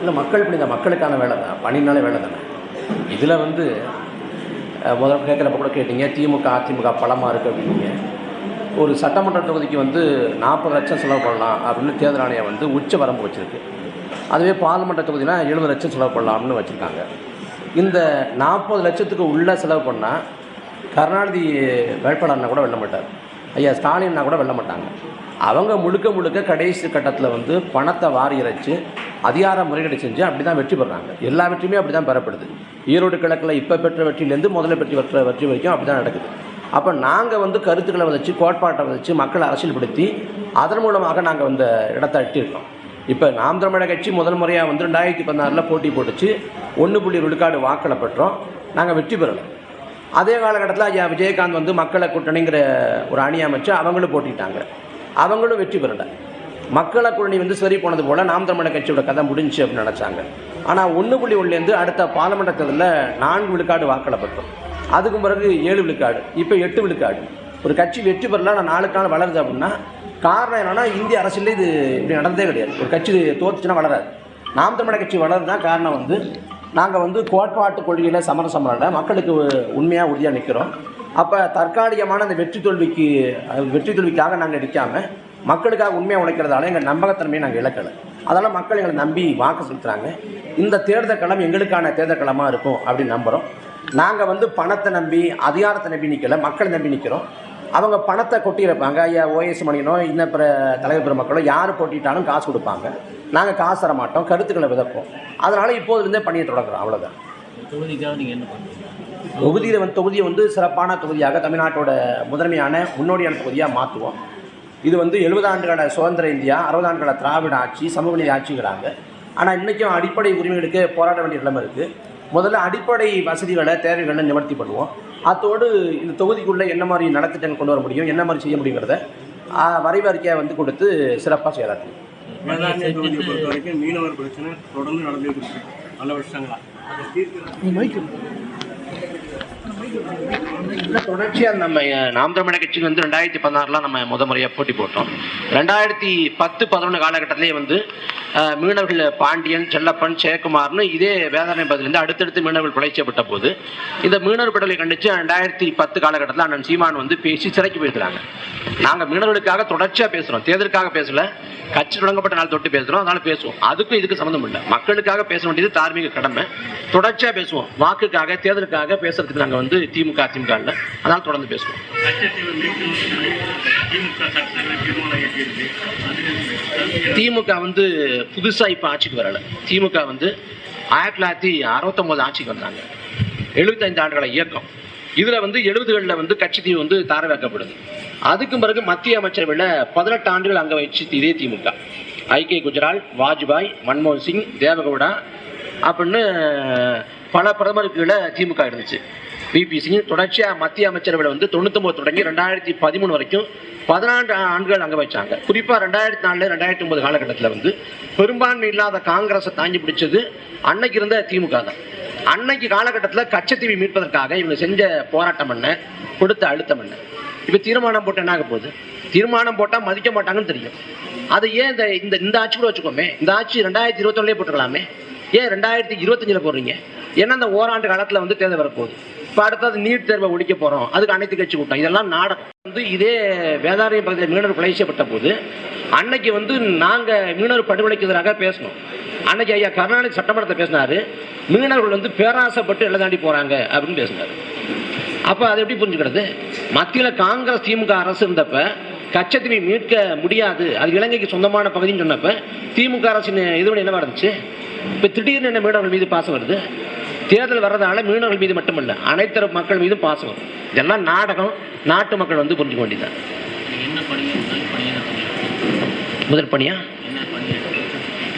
இல்லை மக்கள் இப்படி தான் மக்களுக்கான வேலை தான்? பணினாலே வேலை தானே? இதில் வந்து முதல் முதல்ல கேட்குறப்ப கூட கேட்டீங்க திமுக அதிமுக பலமாக இருக்குது அப்படின்னீங்க. ஒரு சட்டமன்ற தொகுதிக்கு வந்து நாற்பது லட்சம் செலவு பண்ணலாம் அப்படின்னு தேர்தல் ஆணையம் வந்து உச்ச வரம்பு வச்சுருக்கு. அதுவே பார்லிமெண்ட் தொகுதினா எழுபது லட்சம் செலவு பண்ணலாம்னு வச்சுருக்காங்க. இந்த நாற்பது லட்சத்துக்கு உள்ளே செலவு பண்ணால் கருணாநிதி வேட்பாளர்னா கூட வெல்ல மாட்டார். ஐயா ஸ்டாலின்னா கூட வெல்ல மாட்டாங்க. அவங்க முழுக்க முழுக்க கடைசி கட்டத்தில் வந்து பணத்தை வாரி இறைச்சி அதிகார முறைகளை செஞ்சு அப்படி தான் வெற்றி பெறாங்க. எல்லா வெற்றியுமே அப்படி தான் பெறப்படுது. ஈரோடு கிழக்கில் இப்போ பெற்ற வெற்றியிலேருந்து முதல்ல பெற்று பெற்ற வெற்றி வரைக்கும் அப்படி தான் நடக்குது. அப்போ நாங்கள் வந்து கருத்துக்களை வச்சு கோட்பாட்டை வச்சு மக்களை அரசியல்படுத்தி அதன் மூலமாக நாங்கள் வந்து இடத்தை எட்டியிருக்கோம். இப்போ நாம் தமிழக கட்சி முதல் முறையாக வந்து ரெண்டாயிரத்தி பதினாறில் போட்டி போட்டுச்சு. ஒன்று புள்ளி விழுக்காடு வாக்களை பெற்றோம். நாங்கள் வெற்றி பெறலை. அதே காலகட்டத்தில் ஐயா விஜயகாந்த் வந்து மக்களை கூட்டணிங்கிற ஒரு அணி அமைச்சு அவங்களும் போட்டிட்டாங்க. அவங்களும் வெற்றி பெறலை. மக்களை குழந்தை வந்து சரி போனது போல் நாம் தமிழக கட்சியோட கதை முடிஞ்சு அப்படின்னு நினச்சாங்க. ஆனால் ஒன்று புள்ளி ஒன்றுலேருந்து அடுத்த பார்லமெண்ட் தேர்தலில் நான்கு விழுக்காடு வாக்களை பெற்றோம் அதுக்கு பிறகு ஏழு விழுக்காடு இப்போ எட்டு விழுக்காடு. ஒரு கட்சி வெற்றி பெறலாம் நான் நாளுக்கு நாள் வளருது அப்படின்னா காரணம் என்னென்னா இந்திய அரசியல் இது இப்படி நடந்ததே கிடையாது. ஒரு கட்சி தோத்துச்சுன்னா வளராது. நாம் தமிழர் கட்சி வளருதுனா காரணம் வந்து நாங்கள் வந்து கோட்பாட்டு கொள்கையில் சமரசம் பண்ணல. மக்களுக்கு உண்மையாக உறுதியாக நிற்கிறோம் அப்போ தற்காலிகமான அந்த வெற்றி தோல்விக்கு வெற்றி தோல்விக்காக நாங்கள் நிற்காம மக்களுக்காக உண்மையாக உழைக்கிறதால எங்கள் நம்பகத்தன்மையை நாங்கள் இழக்கலை. அதனால் மக்கள் எங்களை நம்பி வாக்கு செலுத்துகிறாங்க இந்த தேர்தல் களம் எங்களுக்கான தேர்தல் களமாக இருக்கும் அப்படின்னு நம்புகிறோம் நாங்கள் வந்து பணத்தை நம்பி அதிகாரத்தை நம்பி நிற்கல மக்களை நம்பி நிற்கிறோம் அவங்க பணத்தை கொட்டியிருப்பாங்க ஐயா ஓஎஸ் மணியனோ இன்னும் பிற தலைவர் பெருமக்களோ யார் போட்டிட்டாலும் காசு கொடுப்பாங்க. நாங்கள் காசு தர மாட்டோம் கருத்துக்களை விதப்போம். அதனால் இப்போதுலேருந்தே பணியை தொடங்குறோம் அவ்வளோதான் தொகுதிக்காக நீங்கள் என்ன பண்ணுறீங்க தொகுதியில் வந்து தொகுதியை வந்து சிறப்பான தொகுதியாக தமிழ்நாட்டோட முதன்மையான முன்னோடியான தொகுதியாக மாற்றுவோம் இது வந்து எழுபது ஆண்டுகால சுதந்திர இந்தியா அறுபது ஆண்டுகால திராவிட ஆட்சி சமூக நீதி ஆட்சிங்கிறாங்க ஆனால் இன்றைக்கும் அடிப்படை உரிமைகளுக்கு போராட வேண்டிய நிலைமை இருக்குது முதல்ல அடிப்படை வசதிகளை தேவைகளை நிவர்த்தி பண்ணுவோம். அத்தோடு இந்த தொகுதிக்குள்ளே என்ன மாதிரி நலத்திட்டங்கள் கொண்டு வர முடியும் என்ன மாதிரி செய்ய முடியுங்கிறத வரைவு அறிக்கையை வந்து கொடுத்து சிறப்பாக செயலாற்றுவோம். தொகுதியை பொறுத்த வரைக்கும் மீனவர் பிரச்சனை தொடர்ந்து நடந்துட்டு இருக்கு. பல வருஷங்களா? தொடர்ச்சியா தொடர்ச்சியாக நம்ம நாம் தமிழக கட்சி வந்து ரெண்டாயிரத்தி பதினாறுலாம் நம்ம முத முறையா போட்டி போட்டோம். ரெண்டாயிரத்தி பத்து பதினொன்று காலகட்டத்திலேயே வந்து மீனவர்கள் பாண்டியன் செல்லப்பன் ஜெயக்குமார்னு இதே வேதாரணை பதிலிருந்து அடுத்தடுத்து மீனவர்கள் பிழைச்சப்பட்ட போது இந்த மீனவர் படலை கண்டித்து ரெண்டாயிரத்தி பத்து காலகட்டத்தில் அண்ணன் சீமான் வந்து பேசி சிறைக்கு போயிருக்கிறாங்க. நாங்கள் மீனவர்களுக்காக தொடர்ச்சியாக பேசுகிறோம் தேர்தலுக்காக பேசல. கட்சி தொடங்கப்பட்ட நாள் தொட்டு பேசுகிறோம் அதனால பேசுவோம். அதுக்கும் இதுக்கு சம்மந்தம் இல்லை. மக்களுக்காக பேச வேண்டியது தார்மீக கடமை. தொடர்ச்சியாக பேசுவோம். வாக்குக்காக தேர்தலுக்காக பேசுறதுக்கு நாங்கள் வந்து திமுக அதிமுக இல்லை. அதனால் தொடர்ந்து பேசுவோம். திமுக வந்து புதுசாக இப்போ ஆட்சிக்கு வரலை. திமுக வந்து ஆயிரத்தி தொள்ளாயிரத்தி அறுபத்தொம்போது ஆட்சிக்கு வந்தாங்க. எழுபத்தைந்து ஆண்டுகள இயக்கம். இதில் வந்து எழுபதுகளில் வந்து கட்சி தீவு வந்து தாரவாக்கப்படுது அதுக்கும் பிறகு மத்திய அமைச்சரவையில் பதினெட்டு ஆண்டுகள் அங்கே வச்சு இதே திமுக. ஐகே குஜரால் வாஜ்பாய் மன்மோகன் சிங் தேவகவுடா அப்படின்னு பல பிரதமருக்குள்ள திமுக இருந்துச்சு. பிபி சிங் தொடர்ச்சியாக மத்திய அமைச்சரவையில் வந்து தொண்ணூத்தொம்பது தொடங்கி ரெண்டாயிரத்தி பதிமூணு வரைக்கும் பதினான்கு ஆண்டுகள் அங்கே வச்சாங்க. குறிப்பாக ரெண்டாயிரத்தி நாலு ரெண்டாயிரத்தி ஒன்பது காலகட்டத்தில் வந்து பெரும்பான்மை இல்லாத காங்கிரஸை தாங்கி பிடிச்சது அன்னைக்கு இருந்த திமுக தான். அன்னைக்கு காலகட்டத்தில் கச்சத்தீவை மீட்பதற்காக இவங்க செஞ்ச போராட்டம் என்ன? கொடுத்த அழுத்தம் என்ன? இப்போ தீர்மானம் போட்டால் என்ன ஆக போகுது? தீர்மானம் போட்டால் மதிக்க மாட்டாங்கன்னு தெரியும். அதை ஏன் இந்த இந்த இந்த ஆட்சி கூட வச்சுக்கோமே? இந்த ஆட்சி ரெண்டாயிரத்தி இருபத்தொன்னுலேயே போட்டுக்கலாமே ஏன் ரெண்டாயிரத்தி இருபத்தஞ்சில் போடுறீங்க? ஏன்னா அந்த ஓராண்டு காலத்தில் வந்து தேர்தல் வரப்போகுது. இப்போ அடுத்தது நீட் தேர்வை ஒழிக்க போகிறோம் அதுக்கு அனைத்து கட்சி கூட்டம். இதெல்லாம் நாடகம். வந்து இதே வேதாரிய பகுதியில் மீனவர் கொலை செய்யப்பட்ட போது அன்னைக்கு வந்து நாங்கள் மீனவர் படுகொலைக்கு எதிராக பேசணும். அன்னைக்கு ஐயா கருணாநிதி சட்டமன்றத்தை பேசினார். மீனவர்கள் வந்து பேராசைப்பட்டு எல்லை தாண்டி போகிறாங்க அப்படின்னு பேசினார். அப்போ அதை எப்படி புரிஞ்சுக்கிறது? மத்தியில் காங்கிரஸ் திமுக அரசு இருந்தப்ப கச்சத்தீவை மீட்க முடியாது. அது இலங்கைக்கு சொந்தமான பகுதின்னு சொன்னப்ப திமுக அரசின் எதிர்வினை என்னவா இருந்துச்சு? இப்போ திடீர்னு என்ன மீனவர்கள் மீது பாசம் வருது? தேர்தல் வர்றதால மீனவர்கள் மீது மட்டுமல்ல அனைத்து மக்கள் மீதும் பாசம் வரும். இதெல்லாம் நாடகம் நாட்டு மக்கள் வந்து புரிஞ்சுக்க பண்ணீங்க முதல் பணியா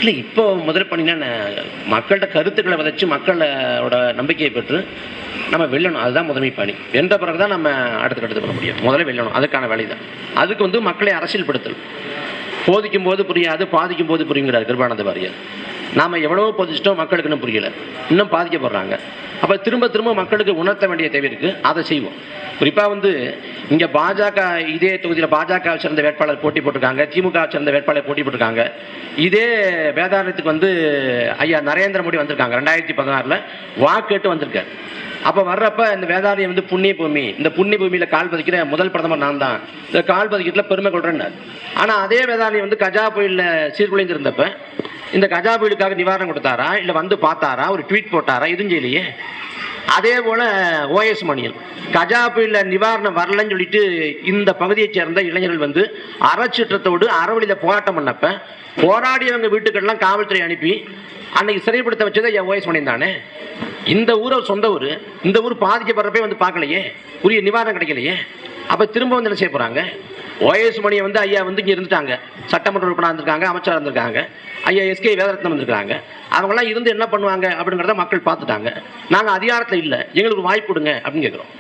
இல்லை இப்போ முதல் பணினா நான் மக்கள்கிட்ட கருத்துக்களை விதைச்சு மக்களோட நம்பிக்கையை பெற்று நம்ம வெல்லணும். அதுதான் முதன்மை பணி. வென்ற பிறகு தான் நம்ம அடுத்த பண்ண முடியும். முதல்ல வெல்லணும். அதுக்கான வேலை தான் அதுக்கு வந்து மக்களை அரசியல்படுத்தல் போதிக்கும் போது புரியாது பாதிக்கும் போது புரியுங்கிறார் கிருபானந்த வாரியார். நாம் எவ்வளவோ போதிச்சிட்டோம் மக்களுக்கு இன்னும் புரியல. இன்னும் பாதிக்கப்படுறாங்க. அப்போ திரும்ப திரும்ப மக்களுக்கு உணர்த்த வேண்டிய தேவை இருக்குது அதை செய்வோம். குறிப்பாக வந்து இங்கே பாஜக இதே தொகுதியில் பாஜக சேர்ந்த வேட்பாளர் போட்டி போட்டிருக்காங்க. திமுக சேர்ந்த வேட்பாளர் போட்டி போட்டிருக்காங்க. இதே வேதாரத்துக்கு வந்து ஐயா நரேந்திர மோடி வந்திருக்காங்க. ரெண்டாயிரத்தி பதினாறில். வாக்கெட்டு வந்திருக்காரு. அப்போ வர்றப்ப இந்த வேதாரியம் வந்து புண்ணிய பூமி இந்த புண்ணிய பூமியில் கால் பதிக்கிற முதல் பிரதமர் நான் தான் இந்த கால் பதிக்கிறதுல பெருமை கொள்றேன்னாரு. ஆனால் அதே வேதாரியம் வந்து கஜா புயலில் சீர்குலைந்திருந்தப்ப இந்த கஜா புயலுக்காக நிவாரணம் கொடுத்தாரா இல்லை வந்து பார்த்தாரா ஒரு ட்வீட் போட்டாரா எதுவும் செய்யலையே. அதே போல ஓஎஸ் மணியன் கஜா புயல நிவாரணம் வரலன்னு சொல்லிட்டு இந்த பகுதியைச் சேர்ந்த இளைஞர்கள் வந்து அறச்சீற்றத்தோடு அறவழியில போராட்டம் பண்ணப்ப போராடியவங்க வீட்டுக்கெல்லாம் காவல்துறை அனுப்பி அன்னைக்கு சிறைப்படுத்த வச்சது என் ஓஎஸ் பண்ணியிருந்தானே? தானே இந்த ஊரை சொந்த ஊர். இந்த ஊர் பாதிக்கப்படுறப்பே வந்து பார்க்கலையே. உரிய நிவாரணம் கிடைக்கலையே. அப்போ திரும்ப வந்து என்ன செய்ய போகிறாங்க ஓஎஸ் மணியை வந்து ஐயா வந்து இங்கே இருந்துட்டாங்க. சட்டமன்ற உறுப்பினர் இருந்திருக்காங்க அமைச்சராக இருந்திருக்காங்க. ஐயா எஸ்கே வேதரத்னம் வந்திருக்காங்க அவங்களாம் இருந்து என்ன பண்ணுவாங்க அப்படிங்கிறத மக்கள் பார்த்துட்டாங்க. நாங்கள் அதிகாரத்தில் இல்லை. எங்களுக்கு வாய்ப்பு கொடுங்க அப்படின்னு கேட்குறோம்